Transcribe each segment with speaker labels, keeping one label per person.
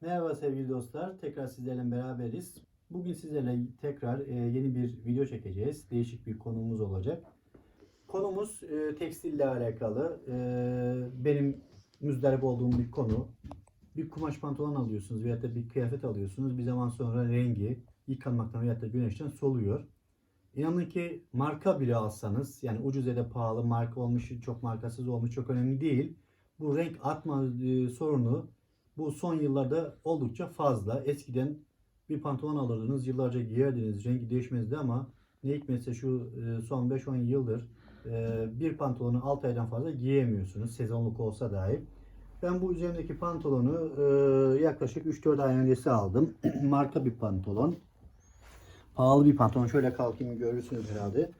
Speaker 1: Merhaba sevgili dostlar. Tekrar sizlerle beraberiz. Bugün sizlerle tekrar e, yeni bir video çekeceğiz. Değişik bir konumuz olacak. Konumuz e, tekstille alakalı. E, benim müzdarip olduğum bir konu. Bir kumaş pantolon alıyorsunuz veyahut da bir kıyafet alıyorsunuz. Bir zaman sonra rengi yıkanmaktan veyahut da güneşten soluyor. İnanın ki marka bile alsanız yani ucuz ya da pahalı marka olmuş çok markasız olmuş çok önemli değil. Bu renk atma sorunu bu son yıllarda oldukça fazla. Eskiden bir pantolon alırdınız, yıllarca giyerdiniz, rengi değişmezdi ama ne hikmetse şu e, son 5-10 yıldır e, bir pantolonu 6 aydan fazla giyemiyorsunuz. Sezonluk olsa dahi. Ben bu üzerimdeki pantolonu e, yaklaşık 3-4 ay öncesi aldım. Marka bir pantolon. Pahalı bir pantolon. Şöyle kalkayım görürsünüz herhalde.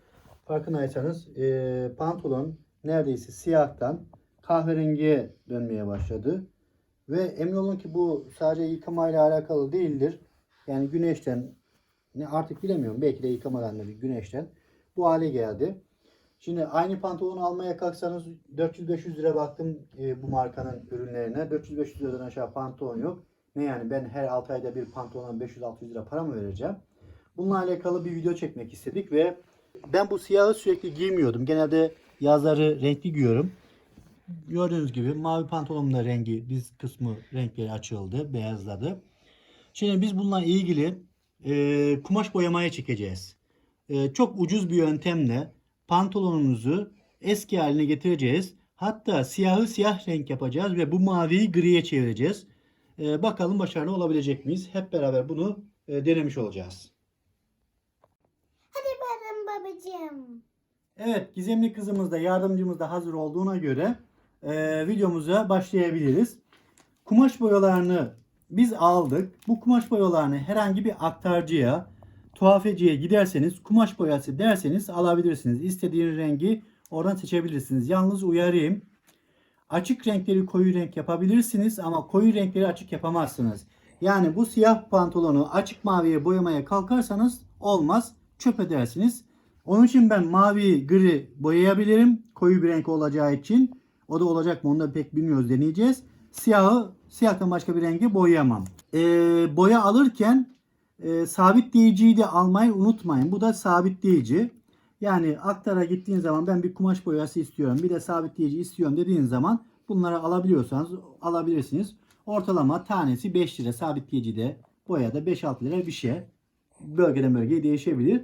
Speaker 1: Farkındaysanız pantolon neredeyse siyahtan kahverengiye dönmeye başladı. Ve emin olun ki bu sadece yıkamayla alakalı değildir. Yani güneşten ne artık bilemiyorum belki de yıkamadan da bir güneşten bu hale geldi. Şimdi aynı pantolonu almaya kalksanız 400-500 lira baktım e, bu markanın ürünlerine. 400-500 liradan aşağı pantolon yok. Ne yani ben her 6 ayda bir pantolona 500-600 lira para mı vereceğim? Bununla alakalı bir video çekmek istedik ve ben bu siyahı sürekli giymiyordum. Genelde yazları renkli giyiyorum. Gördüğünüz gibi mavi pantolonun da rengi diz kısmı renkleri açıldı, beyazladı. Şimdi biz bununla ilgili e, kumaş boyamaya çekeceğiz. E, çok ucuz bir yöntemle pantolonumuzu eski haline getireceğiz. Hatta siyahı siyah renk yapacağız ve bu maviyi griye çevireceğiz. E, bakalım başarılı olabilecek miyiz? Hep beraber bunu e, denemiş olacağız.
Speaker 2: Hadi bakalım babacığım.
Speaker 1: Evet, gizemli kızımız da yardımcımız da hazır olduğuna göre e, videomuza başlayabiliriz. Kumaş boyalarını biz aldık. Bu kumaş boyalarını herhangi bir aktarcıya, tuhafeciye giderseniz kumaş boyası derseniz alabilirsiniz. İstediğiniz rengi oradan seçebilirsiniz. Yalnız uyarayım. Açık renkleri koyu renk yapabilirsiniz ama koyu renkleri açık yapamazsınız. Yani bu siyah pantolonu açık maviye boyamaya kalkarsanız olmaz. Çöp edersiniz. Onun için ben mavi, gri boyayabilirim. Koyu bir renk olacağı için. O da olacak mı onu da pek bilmiyoruz deneyeceğiz. Siyahı, siyahtan başka bir rengi boyayamam. Ee, boya alırken e, sabitleyiciyi de almayı unutmayın. Bu da sabitleyici. Yani aktara gittiğin zaman ben bir kumaş boyası istiyorum. Bir de sabitleyici istiyorum dediğin zaman bunları alabiliyorsanız alabilirsiniz. Ortalama tanesi 5 lira sabitleyici de boyada 5-6 lira bir şey. Bölgeden bölgeye değişebilir.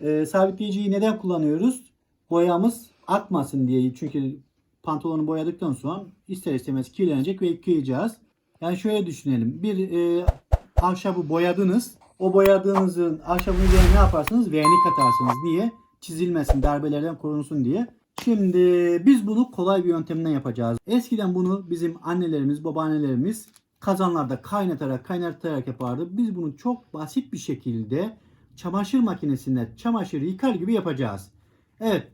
Speaker 1: Ee, sabitleyiciyi neden kullanıyoruz? Boyamız akmasın diye. Çünkü pantolonu boyadıktan sonra ister istemez kirlenecek ve yıkayacağız. Yani şöyle düşünelim. Bir e, ahşabı boyadınız. O boyadığınızın ahşabın üzerine ne yaparsınız? Vernik atarsınız. Niye? Çizilmesin, darbelerden korunsun diye. Şimdi biz bunu kolay bir yöntemden yapacağız. Eskiden bunu bizim annelerimiz, babaannelerimiz kazanlarda kaynatarak, kaynatarak yapardı. Biz bunu çok basit bir şekilde çamaşır makinesinde çamaşır yıkar gibi yapacağız. Evet.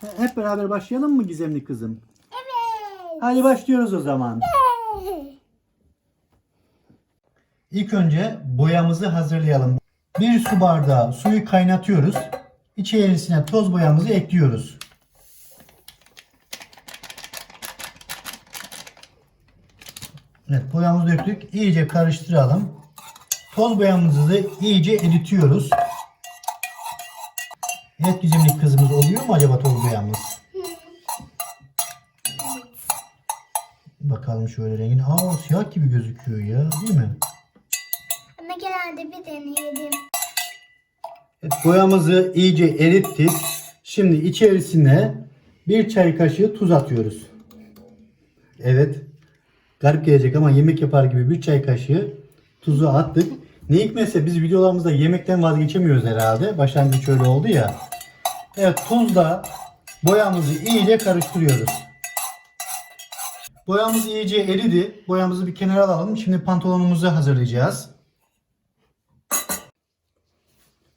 Speaker 1: He- Hep beraber başlayalım mı gizemli kızım?
Speaker 2: Evet.
Speaker 1: Hadi başlıyoruz o zaman. İlk önce boyamızı hazırlayalım. Bir su bardağı suyu kaynatıyoruz. İçerisine toz boyamızı ekliyoruz. Evet boyamızı döktük. İyice karıştıralım. Toz boyamızı iyice eritiyoruz. Evet bizimlik kızımız oluyor mu acaba toz boyamız? Bakalım şöyle rengin. Aa siyah gibi gözüküyor ya değil mi?
Speaker 2: Ama genelde bir deneyelim.
Speaker 1: Evet, boyamızı iyice erittik. Şimdi içerisine bir çay kaşığı tuz atıyoruz. Evet. Garip gelecek ama yemek yapar gibi bir çay kaşığı tuzu attık. Ne hikmetse biz videolarımızda yemekten vazgeçemiyoruz herhalde. Başlangıç öyle oldu ya. Evet tuzla boyamızı iyice karıştırıyoruz. Boyamız iyice eridi. Boyamızı bir kenara alalım. Şimdi pantolonumuzu hazırlayacağız.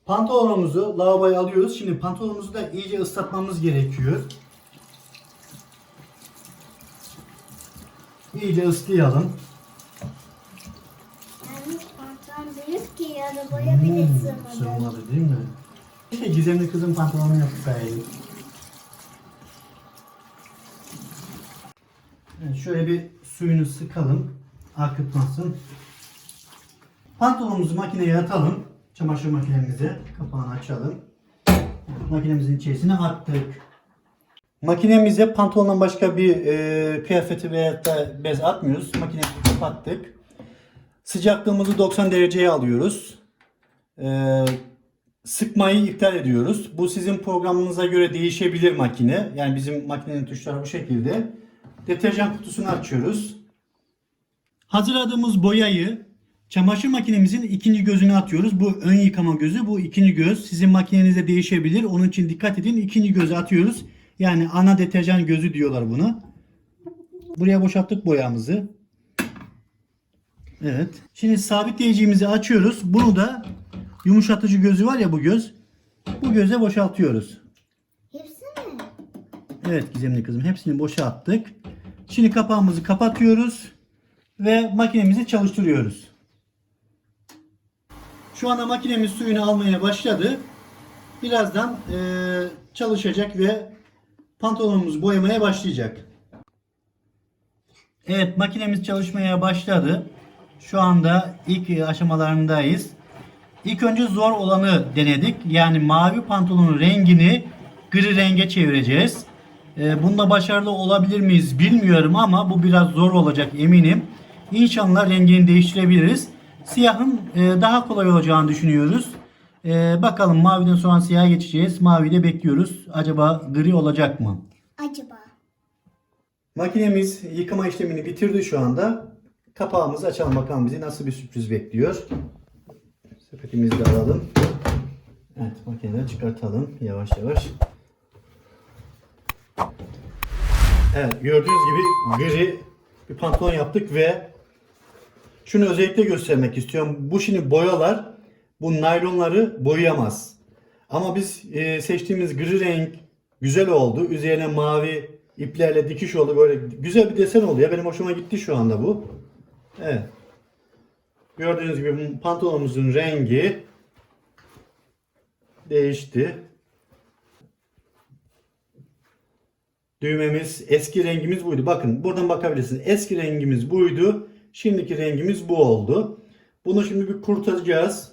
Speaker 1: Pantolonumuzu lavaboya alıyoruz. Şimdi pantolonumuzu da iyice ıslatmamız gerekiyor. İyice ıslayalım.
Speaker 2: Yani büyük ki ya da boya bile
Speaker 1: Hmm,
Speaker 2: sığmadı.
Speaker 1: sığmadı değil mi? Gizemli kızın pantolonunu yapsaydık. Evet, şöyle bir suyunu sıkalım. akıtmasın. Pantolonumuzu makineye atalım. Çamaşır makinemize. Kapağını açalım. Makinemizin içerisine attık. Makinemize pantolondan başka bir e, kıyafeti veya da bez atmıyoruz. Makineyi kapattık. Sıcaklığımızı 90 dereceye alıyoruz. E, sıkmayı iptal ediyoruz. Bu sizin programınıza göre değişebilir makine. Yani bizim makinenin tuşları bu şekilde. Deterjan kutusunu açıyoruz. Hazırladığımız boyayı çamaşır makinemizin ikinci gözüne atıyoruz. Bu ön yıkama gözü, bu ikinci göz. Sizin makinenizde değişebilir. Onun için dikkat edin. İkinci gözü atıyoruz. Yani ana deterjan gözü diyorlar buna. Buraya boşalttık boyamızı. Evet. Şimdi sabitleyicimizi açıyoruz. Bunu da yumuşatıcı gözü var ya bu göz. Bu göze boşaltıyoruz.
Speaker 2: Hepsi mi?
Speaker 1: Evet gizemli kızım hepsini boşalttık. Şimdi kapağımızı kapatıyoruz ve makinemizi çalıştırıyoruz. Şu anda makinemiz suyunu almaya başladı. Birazdan eee, çalışacak ve pantolonumuzu boyamaya başlayacak. Evet makinemiz çalışmaya başladı. Şu anda ilk aşamalarındayız. İlk önce zor olanı denedik. Yani mavi pantolonun rengini gri renge çevireceğiz. Ee, bunda başarılı olabilir miyiz bilmiyorum ama bu biraz zor olacak eminim. İnşallah rengini değiştirebiliriz. Siyahın e, daha kolay olacağını düşünüyoruz. Ee, bakalım maviden sonra siyaha geçeceğiz. Mavi de bekliyoruz. Acaba gri olacak mı?
Speaker 2: Acaba?
Speaker 1: Makinemiz yıkama işlemini bitirdi şu anda. Kapağımızı açalım bakalım bizi nasıl bir sürpriz bekliyor. Sepetimizi de alalım. Evet makineden çıkartalım yavaş yavaş. Evet gördüğünüz gibi gri bir pantolon yaptık ve şunu özellikle göstermek istiyorum. Bu şimdi boyalar bu naylonları boyayamaz. Ama biz e, seçtiğimiz gri renk güzel oldu. Üzerine mavi iplerle dikiş oldu. Böyle güzel bir desen oldu ya. Benim hoşuma gitti şu anda bu. Evet. Gördüğünüz gibi pantolonumuzun rengi değişti. Düğmemiz eski rengimiz buydu. Bakın buradan bakabilirsiniz. Eski rengimiz buydu. Şimdiki rengimiz bu oldu. Bunu şimdi bir kurutacağız.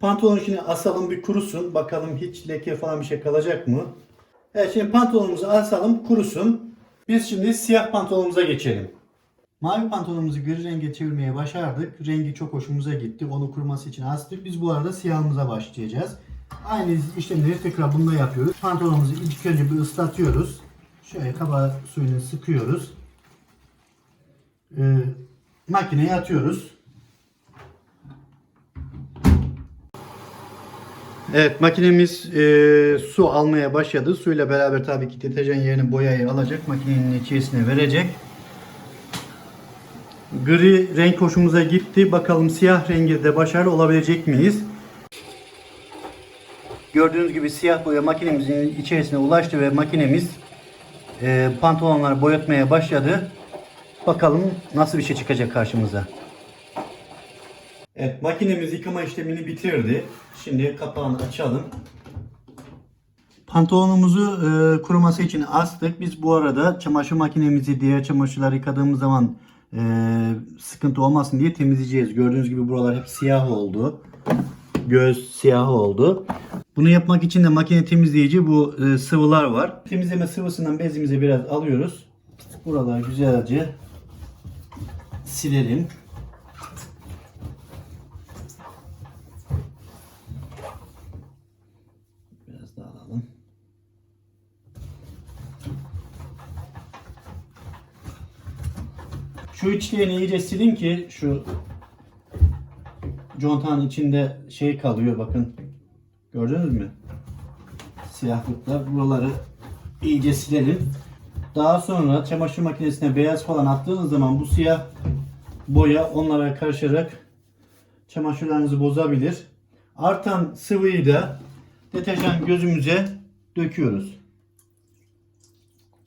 Speaker 1: Pantolonu şimdi asalım bir kurusun. Bakalım hiç leke falan bir şey kalacak mı? Evet şimdi pantolonumuzu asalım kurusun. Biz şimdi siyah pantolonumuza geçelim. Mavi pantolonumuzu gri renge çevirmeye başardık. Rengi çok hoşumuza gitti. Onu kuruması için astık. Biz bu arada siyahımıza başlayacağız. Aynı işlemleri tekrar bunda yapıyoruz. Pantolonumuzu ilk önce bir ıslatıyoruz. Şöyle kaba suyunu sıkıyoruz. Ee, makineye atıyoruz. Evet makinemiz e, su almaya başladı. Suyla beraber tabii ki deterjan yerine boyayı alacak. Makinenin içerisine verecek. Gri renk hoşumuza gitti. Bakalım siyah rengi de başarılı olabilecek miyiz? Gördüğünüz gibi siyah boya makinemizin içerisine ulaştı ve makinemiz e, pantolonları boyatmaya başladı. Bakalım nasıl bir şey çıkacak karşımıza. Evet makinemiz yıkama işlemini bitirdi. Şimdi kapağını açalım. Pantolonumuzu e, kuruması için astık. Biz bu arada çamaşır makinemizi diğer çamaşırları yıkadığımız zaman sıkıntı olmasın diye temizleyeceğiz. Gördüğünüz gibi buralar hep siyah oldu. Göz siyah oldu. Bunu yapmak için de makine temizleyici bu e, sıvılar var. Temizleme sıvısından bezimizi biraz alıyoruz. Buraları güzelce silelim. Biraz daha alalım. Şu içlerini iyice silin ki şu contanın içinde şey kalıyor bakın. Gördünüz mü? Siyahlıklar. Buraları iyice silelim. Daha sonra çamaşır makinesine beyaz falan attığınız zaman bu siyah boya onlara karışarak çamaşırlarınızı bozabilir. Artan sıvıyı da deterjan gözümüze döküyoruz.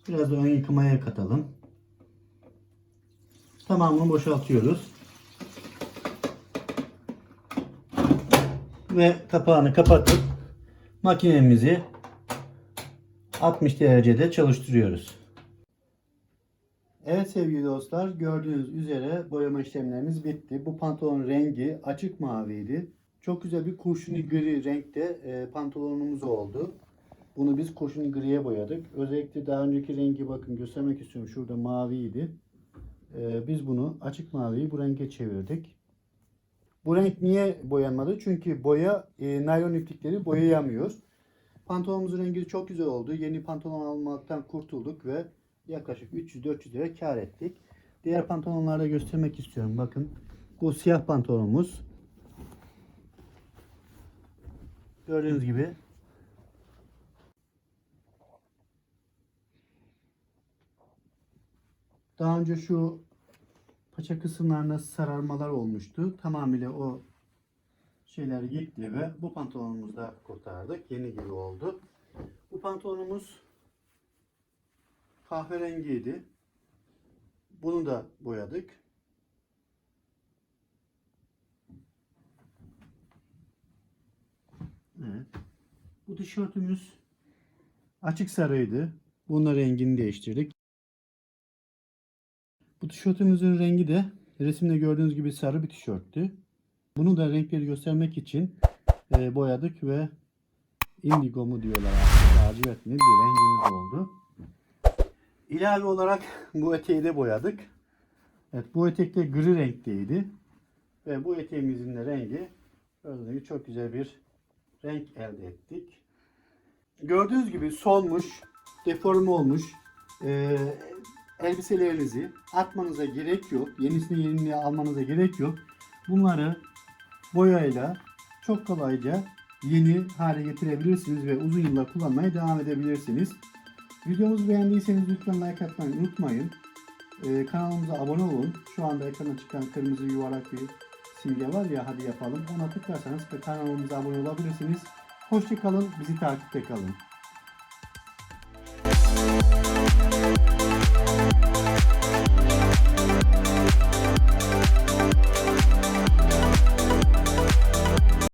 Speaker 1: Biraz da ön yıkamaya katalım. Tamamını boşaltıyoruz. Ve kapağını kapatıp makinemizi 60 derecede çalıştırıyoruz. Evet sevgili dostlar gördüğünüz üzere boyama işlemlerimiz bitti. Bu pantolonun rengi açık maviydi. Çok güzel bir kurşuni gri renkte e, pantolonumuz oldu. Bunu biz kurşuni griye boyadık. Özellikle daha önceki rengi bakın göstermek istiyorum. Şurada maviydi. E, biz bunu açık maviyi bu renge çevirdik. Bu renk niye boyanmadı? Çünkü boya e, naylon iplikleri boyayamıyor. Pantolonumuzun rengi çok güzel oldu. Yeni pantolon almaktan kurtulduk ve yaklaşık 300-400 lira kar ettik. Diğer pantolonlarda göstermek istiyorum. Bakın bu siyah pantolonumuz. Gördüğünüz gibi daha önce şu paça kısımlarında sararmalar olmuştu. Tamamıyla o şeyler gitti ve bu pantolonumuzu da kurtardık. Yeni gibi oldu. Bu pantolonumuz kahverengiydi. Bunu da boyadık. Evet. Bu tişörtümüz açık sarıydı. Bunun rengini değiştirdik. Bu tişörtümüzün rengi de resimde gördüğünüz gibi sarı bir tişörttü. Bunu da renkleri göstermek için e, boyadık ve indigo mu diyorlar. Lacivert mi bir rengimiz oldu. İlave olarak bu eteği de boyadık. Evet bu etek de gri renkteydi. Ve bu eteğimizin de rengi gördüğünüz gibi çok güzel bir renk elde ettik. Gördüğünüz gibi solmuş, deforme olmuş e, elbiselerinizi atmanıza gerek yok. Yenisini yeniliğe almanıza gerek yok. Bunları boyayla çok kolayca yeni hale getirebilirsiniz ve uzun yıllar kullanmaya devam edebilirsiniz. Videomuzu beğendiyseniz lütfen like atmayı unutmayın. Ee, kanalımıza abone olun. Şu anda ekrana çıkan kırmızı yuvarlak bir simge var ya hadi yapalım. Ona tıklarsanız kanalımıza abone olabilirsiniz. Hoşçakalın, bizi takipte kalın.